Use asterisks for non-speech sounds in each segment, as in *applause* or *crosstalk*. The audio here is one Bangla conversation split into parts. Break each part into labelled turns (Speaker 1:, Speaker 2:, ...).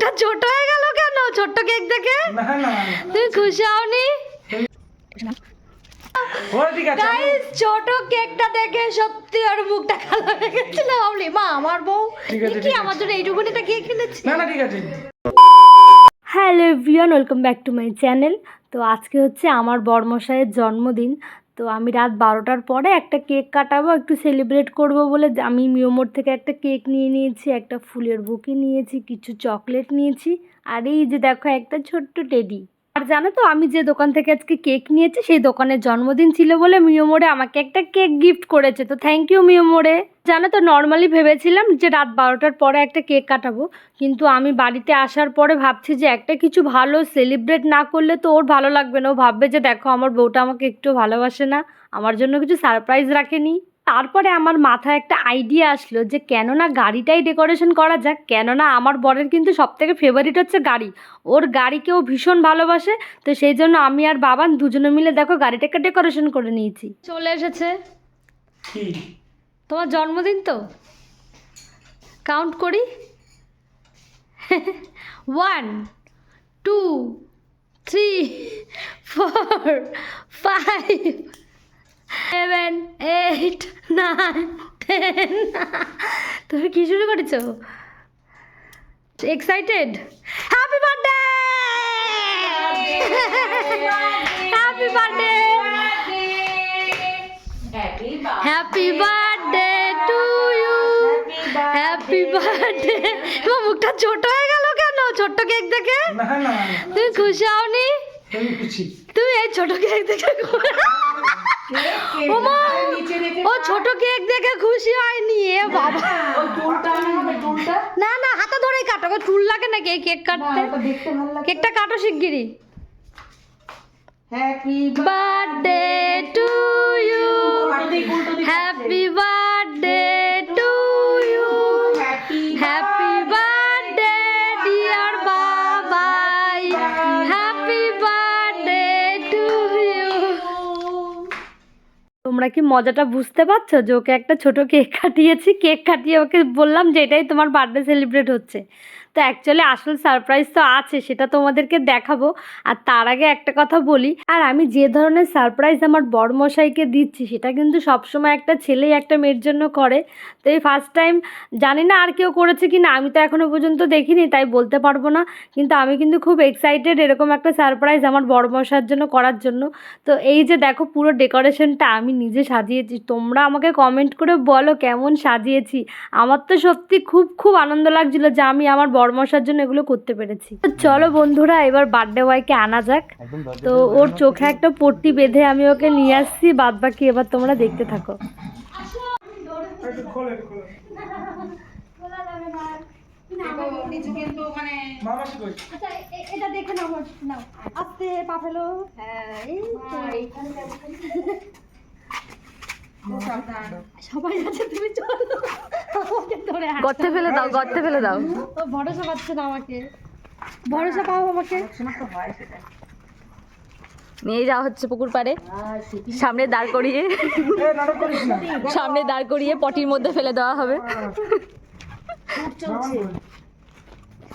Speaker 1: মুখটা ছোট হয়ে গেল কেন? ছোট্ট কেক দেখে?
Speaker 2: না না
Speaker 1: তুমি খুশি হওনি?
Speaker 2: আমি-
Speaker 1: ছোট কেকটা দেখে সত্যি ওর মুখটা কালো হয়ে গেছিল ভাবলি মা আমার বউ।
Speaker 2: ঠিক
Speaker 1: কি আমার জন্য এইটুকুনিটা কেক কিনেছে
Speaker 2: না না ঠিক আছে।
Speaker 1: Hello everyone welcome back to my channel তো আজকে হচ্ছে আমার বর্মশাইয়ের জন্মদিন। তো আমি রাত বারোটার পরে একটা কেক কাটাবো, একটু সেলিব্রেট করব বলে আমি মিওমোর থেকে একটা কেক নিয়ে নিয়েছি, একটা ফুলের বুকে নিয়েছি, কিছু চকলেট নিয়েছি, আর এই যে দেখো একটা ছোট্ট টেডি আর জানো তো, আমি যে দোকান থেকে আজকে কেক নিয়েছি, সেই দোকানের জন্মদিন ছিল বলে মিওমোড়ে আমাকে একটা কেক গিফট করেছে। তো থ্যাংক ইউ মিওমোড়ে জানো তো নর্মালি ভেবেছিলাম যে রাত বারোটার পরে একটা কেক কাটাবো, কিন্তু আমি বাড়িতে আসার পরে ভাবছি যে একটা কিছু ভালো সেলিব্রেট না করলে তো ওর ভালো লাগবে না। ও ভাববে যে দেখো, আমার বউটা আমাকে একটু ভালোবাসে না, আমার জন্য কিছু সারপ্রাইজ রাখেনি। তারপরে আমার মাথায় একটা আইডিয়া আসলো যে কেন না গাড়িটাই ডেকোরেশন করা যাক কেননা আমার বরের কিন্তু সব থেকে ফেভারিট হচ্ছে গাড়ি। ওর গাড়িকেও ভীষণ ভালোবাসে তো সেই জন্য আমি আর বাবান দুজনে মিলে দেখো গাড়িটাকে ডেকোরেশন করে নিয়েছি। চলে এসেছে। তোমার জন্মদিন তো? কাউন্ট করি। One two three four five seven eight nine ten তুমি কি শুরু করেছ? Excited happy birthday happy birthday happy birthday to you happy birthday তোমার মুখটা ছোট হয়ে গেল কেন? ছোট্ট কেক দেখে? তুমি খুশি হওনি? তুমি এই ছোট কেক দেখে ও ছোট কেক দেখে খুশি হয়নি এ বাবা। না না হাতে ধরেই কাটো চুল লাগে নাকি এই কেক কাটতে?
Speaker 3: দেখতে ভালো লাগে
Speaker 1: কেকটা কাটো শিগগিরই।
Speaker 3: Happy
Speaker 1: birthday to you happy birthday তোমরা কি মজাটা বুঝতে পারছ যে ওকে একটা ছোট কেক কাটিয়েছি? কেক কাটিয়ে ওকে বললাম যে এটাই তোমার বার্থডে সেলিব্রেট হচ্ছে। তো অ্যাকচুয়ালি আসল সারপ্রাইজ তো আছে, সেটা তোমাদেরকে দেখাবো। আর তার আগে একটা কথা বলি, আর আমি যে ধরনের সারপ্রাইজ আমার বড়মশাইকে দিচ্ছি, সেটা কিন্তু সবসময় একটা ছেলেই একটা মেয়ের জন্য করে। তো এই ফার্স্ট টাইম জানি না আর কেউ করেছে কি না, আমি তো এখনও পর্যন্ত দেখিনি, তাই বলতে পারব না। কিন্তু আমি কিন্তু খুব এক্সাইটেড এরকম একটা সারপ্রাইজ আমার বড়মশার জন্য করার জন্য। তো এই যে দেখো পুরো ডেকোরেশনটা আমি নিজে সাজিয়েছি, তোমরা আমাকে কমেন্ট করে বলো কেমন সাজিয়েছি। আমার তো সত্যি খুব খুব আনন্দ লাগছিল যে আমি আমার বড়মশার জন্য এগুলো করতে পেরেছি। তো চলো বন্ধুরা এবার বার্থডে বয়কে আনা যাক। তো ওর চোখে একটা পট্টি বেঁধে আমি ওকে নিয়ে আসছি বাদ বাকি এবার তোমরা দেখতে থাকো। আচ্ছা এটা দেখে নাও নাও। আস্তে পা ফেলো। হ্যাঁ সবাই আছে তুমি চলো। আমাকে ধরে
Speaker 4: গর্তে ফেলে দাও গর্তে ফেলে দাও।
Speaker 1: ভরসা পাচ্ছে না আমাকে। ভরসা পাও আমাকে।
Speaker 3: শোনা তো হয় সেটা।
Speaker 4: নিয়ে যাওয়া হচ্ছে পুকুর পাড়ে। সামনে দাঁড় করিয়ে।
Speaker 2: এ নাটক করিস না।
Speaker 4: সামনে দাঁড় করিয়ে পটির মধ্যে ফেলে দেওয়া হবে।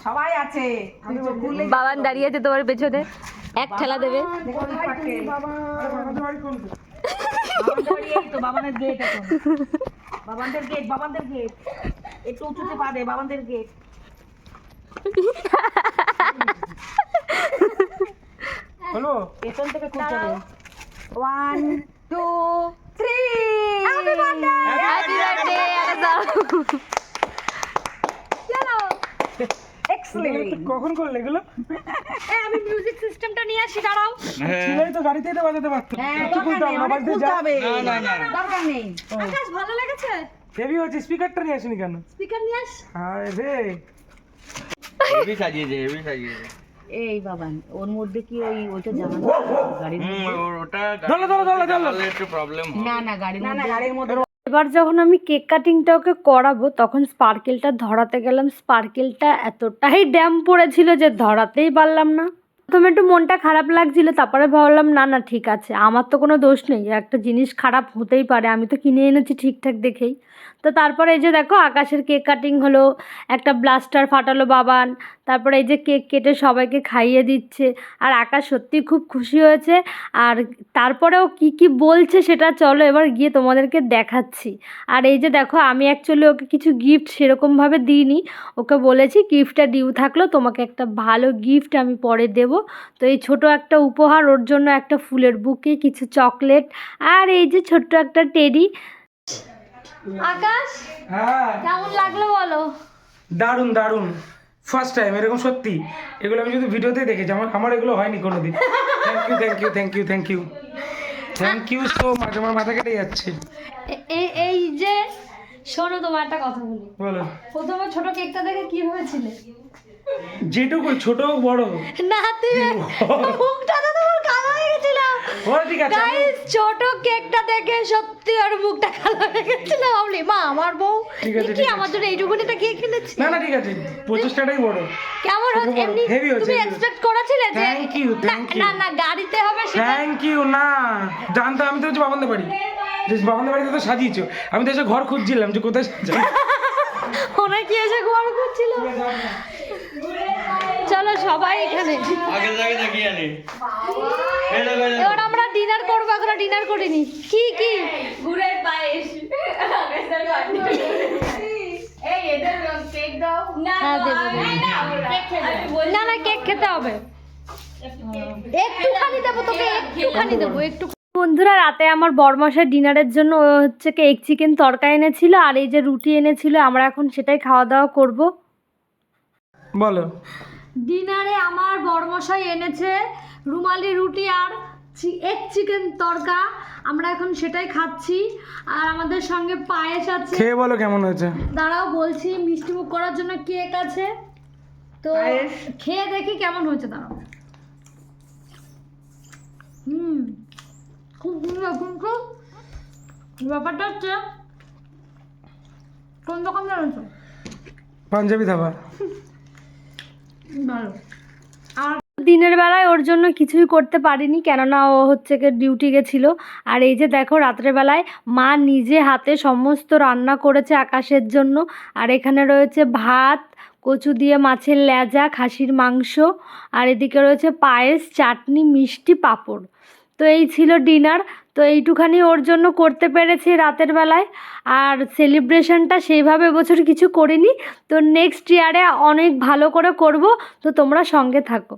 Speaker 3: সবাই আছে।
Speaker 4: বাবান দাঁড়িয়ে আছে তোমার পেছনে। এক ঠেলা দেবে।
Speaker 3: বাবানের গেট এখন। বাবানদের গেট বাবানদের গেট একটু উঁচুতে পা দে বাবানদের গেট
Speaker 2: হলো
Speaker 3: পেছন থেকে খুলতে one two three
Speaker 4: happy birthday
Speaker 3: excellent
Speaker 2: কখন করলে? এগুলো?
Speaker 1: আমি মিউজিক সিস্টেমটা নিয়ে আসি দাঁড়াও।
Speaker 2: ছিলেই তো গাড়িতেই তো বাজাতে পারতো।
Speaker 3: হ্যাঁ
Speaker 2: কিছু খুলতে হবে না বাড়িতে
Speaker 3: খুলতে দরকার নেই।
Speaker 1: আকাশ ভালো লেগেছে?
Speaker 2: হেভি হচ্ছে স্পিকারটা নিয়ে আসিনি কেন?
Speaker 1: স্পিকার নিয়ে আস।
Speaker 2: হায় রে।
Speaker 5: হেভি সাজিয়েছে হেভি সাজিয়েছে।
Speaker 3: এই বাবান ওর মধ্যে কি ওই
Speaker 5: ওটা
Speaker 2: ধরো, ধরো, ধরো, ধরো।
Speaker 5: একটু প্রবলেম
Speaker 3: না না গাড়ির না না গাড়ির মধ্যে
Speaker 1: এবার যখন আমি কেক কাটিংটা ওকে করাবো, তখন স্পার্কেলটা ধরাতে গেলাম। স্পার্কেলটা এতটাই ড্যাম পড়েছিল যে ধরাতেই পারলাম না। প্রথমে একটু মনটা খারাপ লাগছিল, তারপরে ভাবলাম, না না, ঠিক আছে, আমার তো কোনো দোষ নেই, একটা জিনিস খারাপ হতেই পারে, আমি তো কিনে এনেছি ঠিকঠাক দেখেই। তো তারপরে এই যে দেখো, আকাশের কেক কাটিং হলো, একটা ব্লাস্টার ফাটালো বাবান, তারপরে এই যে কেক কেটে সবাইকে খাইয়ে দিচ্ছে, আর আকাশ সত্যি খুব খুশি হয়েছে, আর তারপরেও কি কি বলছে সেটা চলো এবার গিয়ে তোমাদেরকে দেখাচ্ছি। আর এই যে দেখো, আমি অ্যাকচুয়ালি ওকে কিছু গিফট সেরকমভাবে দিইনি, ওকে বলেছি গিফটটা ডিউ থাকল, তোমাকে একটা ভালো গিফট আমি পরে দেব। তো এই ছোট একটা উপহার ওর জন্য একটা ফুলের বুকে কিছু চকলেট আর এই যে ছোট্ট একটা টেডি। আকাশ
Speaker 2: হ্যাঁ।
Speaker 1: কেমন লাগল বলো?
Speaker 2: দারুণ দারুণ। ফার্স্ট টাইম এরকম সত্যি। এগুলো আমি শুধু ভিডিওতেই দেখেছি। আমার আমার এগুলো হয়নি কোনোদিন। Thank you thank you thank you thank you thank you so much আমার মাথা কেটে যাচ্ছে।
Speaker 1: এই যে শোনো তোমার একটা কথা বলি।
Speaker 2: বলো।
Speaker 1: প্রথমে ছোট কেকটা দেখে কি ভেবেছিলে
Speaker 2: যেটুকু ছোট হোক বড় হোক।
Speaker 1: না মুখটা তো তোমার কালো হয়ে গেছিল।
Speaker 2: ঠিক আছে আমি-
Speaker 1: গাইস ছোট কেকটা দেখে সত্যি ওর মুখটা কালো হয়ে গেছিল। ভাবলি মা আমার বউ
Speaker 2: ঠিক আছে,
Speaker 1: কি আমার জন্য এইটুকুনিটা কেক কিনেছি
Speaker 2: না না ঠিক আছে প্রচেষ্টাটাই বড়।
Speaker 1: কেমন হচ্ছে? এমনি তুমি এক্সপেক্ট করেছিলে যে
Speaker 2: you,
Speaker 1: না,
Speaker 2: thank you.
Speaker 1: না না গাড়িতে হবে সেটা
Speaker 2: থ্যাংক ইউ না। জানতাম আমি তো হচ্ছে বাবানদের বাড়ি। যে বাবানদের বাড়িতে তো সাজিয়েছো। আমি তো এসে ঘর খুঁজছিলাম যে কোথায় সাজাবো। *laughs*
Speaker 1: ওরা কি এসে ঘর করছিল চলো সবাই এখানে।
Speaker 5: আগে আনি।
Speaker 1: এবার আমরা ডিনার করব এখনও ডিনার করিনি। কি কি?
Speaker 4: গুড়ের পায়েস। এই এদের কেক দাও। না গো,
Speaker 1: দেবো,
Speaker 4: আমি
Speaker 1: দেবো।
Speaker 4: না, আমি বলি
Speaker 1: না না কেক খেতে হবে। একটুখানি দেবো তোকে একটুখানি দেবো একটু বন্ধুরা রাতে আমার বরমাসের ডিনারের জন্য হচ্ছে কি এগ চিকেন তরকা এনেছিল আর এই যে রুটি এনেছিল আমরা এখন সেটাই খাওয়া দাওয়া করব।
Speaker 2: বলো।
Speaker 1: ডিনারে আমার বরমশাই এনেছে রুমালি রুটি আর এগ চিকেন তরকা। আমরা এখন সেটাই খাচ্ছি। আর আমাদের সঙ্গে পায়েস আছে।
Speaker 2: খেয়ে বলো কেমন হয়েছে?
Speaker 1: দাঁড়াও বলছি মিষ্টি মুখ করার জন্য কেক আছে। তো খেয়ে দেখি কেমন হয়েছে দাঁড়াও। হুম খুব সুন্দর কিন্তু ব্যাপারটা হচ্ছে কোন রকম জানো
Speaker 2: পাঞ্জাবি ধাবা। *laughs*
Speaker 1: আর দিনের বেলায় ওর জন্য কিছুই করতে পারিনি, কেননা ও হচ্ছে কি ডিউটি গেছিল। আর এই যে দেখো রাত্রের বেলায় মা নিজে হাতে সমস্ত রান্না করেছে আকাশের জন্য। আর এখানে রয়েছে ভাত, কচু দিয়ে মাছের লেজা, খাসির মাংস, আর এদিকে রয়েছে পায়েস, চাটনি, মিষ্টি, পাঁপড়। তো এই ছিল ডিনার। তো এইটুখানি ওর জন্য করতে পেরেছি রাতের বেলায়। আর সেলিব্রেশনটা সেইভাবে বছর কিছু করিনি। তো নেক্সট ইয়ারে অনেক ভালো করে করব। তো তোমরা সঙ্গে থাকো।